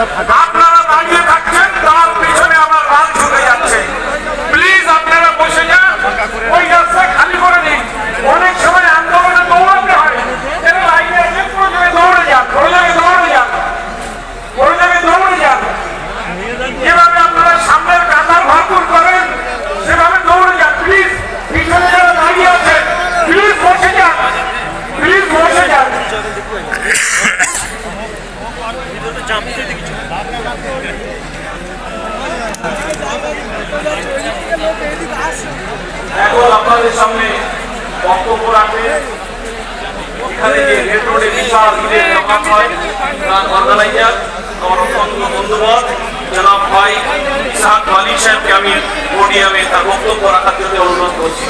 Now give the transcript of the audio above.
আপনারা দাঁড়িয়ে থাকছেন তার পিছনে আমার যাচ্ছে। প্লিজ আপনারা বসে যান। ওই রাস্তা খালি করে দিন। অনেক সময় আন্দোলনে দৌড়াতে হয়। যেভাবে আপনারা করেন সেভাবে দৌড়ে প্লিজ প্লিজ বসে প্লিজ বসে যান। এখন আপনাদের সামনে বক্তব্য রাখবে। এখানে যে রেড রোডে বিশাল ঈদের নামাজ হয়, তার অর্গানাইজার আমার অত্যন্ত বন্ধুবর জনাব ভাই ইসাহাক মালিক সাহেবকে আমি পোডিয়ামে তার বক্তব্য রাখার জন্য অনুরোধ করছি।